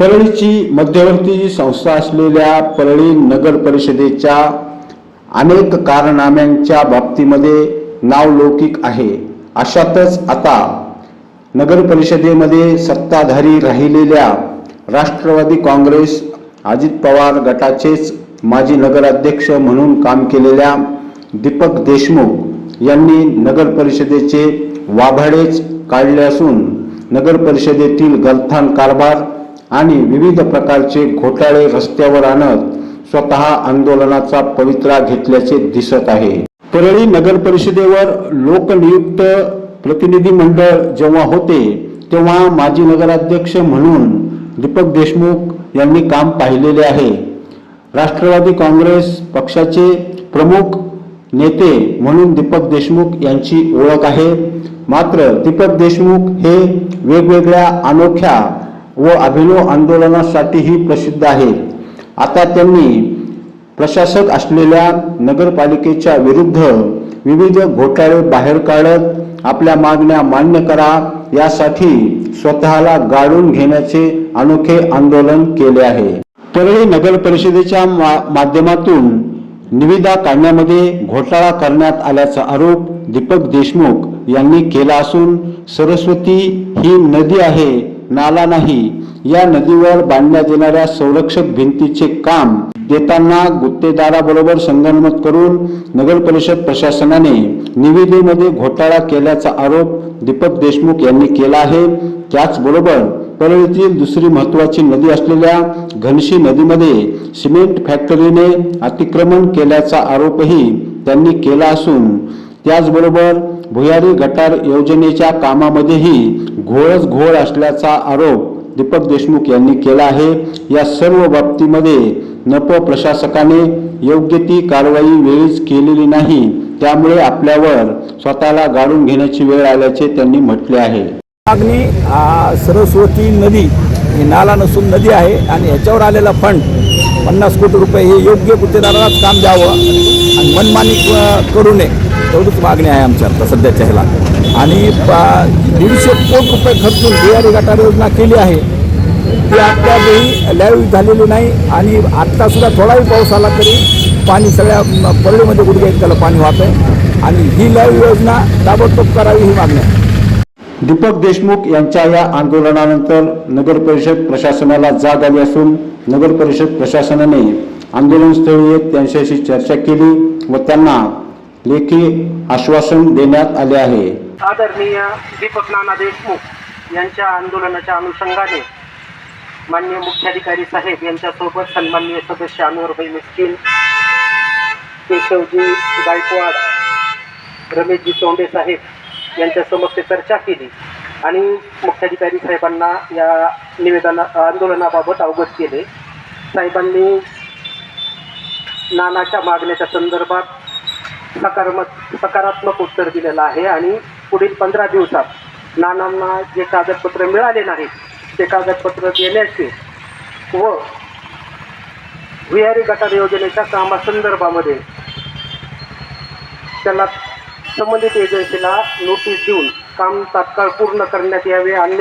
परळीची मध्यवर्ती संस्था असलेल्या परळी नगर परिषदेच्या अनेक कारनाम्यांच्या बाबतीमध्ये नावलौकिक आहे. अशातच आता नगर परिषदेमध्ये सत्ताधारी राहिलेल्या राष्ट्रवादी काँग्रेस अजित पवार गटाचेच माजी नगराध्यक्ष म्हणून काम केलेल्या दीपक देशमुख यांनी नगर परिषदेचे वाभाडेच काढले असून नगर परिषदेतील गलथान कारभार आणि विविध प्रकारचे घोटाळे रस्त्यावर आणत स्वतः आंदोलनाचा पवित्रा घेतल्याचे दिसत आहे. परळी नगर परिषदेवर लोकनियुक्त प्रतिनिधी मंडळ जेव्हा होते तेव्हा माजी नगराध्यक्ष म्हणून दीपक देशमुख यांनी काम पाहिलेले आहे. राष्ट्रवादी काँग्रेस पक्षाचे प्रमुख नेते म्हणून दीपक देशमुख यांची ओळख आहे. मात्र दीपक देशमुख हे वेगवेगळ्या अनोख्या व अभिनव आंदोलनासाठीही प्रसिद्ध आहे. आता त्यांनी प्रशासक असलेल्या नगरपालिकेच्या विरुद्ध विविध घोटाळे बाहेर काढत आपल्या मागण्या मान्य करा यासाठी स्वतःला गाळून घेण्याचे अनोखे आंदोलन केले आहे. परळी नगर परिषदेच्या मा- माध्यमातून निविदा काढण्यामध्ये घोटाळा करण्यात आल्याचा आरोप दीपक देशमुख यांनी केला असून सरस्वती ही नदी आहे नाला नाही. या नदीवर बांधण्यात येणाऱ्या संरक्षक भिंतीचे काम देताना गुत्तेदाराबरोबर संगनमत करून नगर परिषद प्रशासनाने निविदेमध्ये घोटाळा केल्याचा आरोप दीपक देशमुख यांनी केला आहे. त्याचबरोबर परळीतील दुसरी महत्वाची नदी असलेल्या घनशी नदीमध्ये सिमेंट फॅक्टरीने अतिक्रमण केल्याचा आरोपही त्यांनी केला असून त्याचबरोबर भुयारी गटार योजनेच्या कामामध्येही घोळच घोळ असल्याचा आरोप दीपक देशमुख यांनी केला आहे. या सर्व बाबतीमध्ये नप प्रशासकाने योग्य ती कारवाई वेळीच केलेली नाही. त्यामुळे आपल्यावर स्वतःला गाडून घेण्याची वेळ आल्याचे त्यांनी म्हटले आहे. मागणी सरस्वती नदी ही नाला नसून नदी आहे आणि ह्याच्यावर आलेला फंड पन्नास कोटी रुपये हे योग्य गुत्तेदारालाच काम द्यावं आणि मनमानी करू नये तेवढीच मागणी आहे आमच्या आता सध्याच्या ह्याला. आणि पा- दीडशे कोटी रुपये खर्चून बिहारी गटार योजना केली आहे ती आत्ताही लाईव्ह झालेली नाही आणि आत्तासुद्धा थोडाही पाऊस आला तरी पाणी सगळ्या परळीमध्ये गुडघे त्याला पाणी वाहतं आहे आणि ही लाईव्ह योजना ताबडतोब करावी ही मागणी आहे. दीपक देशमुख यांच्या या आंदोलनानंतर नगर परिषद प्रशासनाला जाग आली असून नगर परिषद प्रशासनाने आंदोलनस्थळी येत त्यांच्याशी चर्चा केली व त्यांना लेखी आश्वासन देण्यात आले आहे. आदरणीय दीपक नाना देशमुख यांच्या आंदोलनाच्या अनुषंगाने मान्य मुख्याधिकारी साहेब यांच्यासोबत सन्माननीय सदस्य अनवरभाई मिस्किन केशवजी गायकवाड रमेशजी चोंडे साहेब यांच्या समक्ष चर्चा केली. आणि मुख्याधिकारी साहेबांना या निवेदना आंदोलनाबाबत अवगत केले. साहेबांनी नानाच्या मागण्याच्या संदर्भात सकारात्मक सकारात्मक उत्तर दिलेलं आहे आणि पुढील पंधरा दिवसात नानांना जे कागदपत्र मिळाले नाहीत ते कागदपत्र देण्याचे व भुयारी गटार योजनेच्या कामासंदर्भामध्ये त्याला संबंधित एजन्सीला नोटीस देऊन काम तात्काळ पूर्ण करण्यात यावे अन्य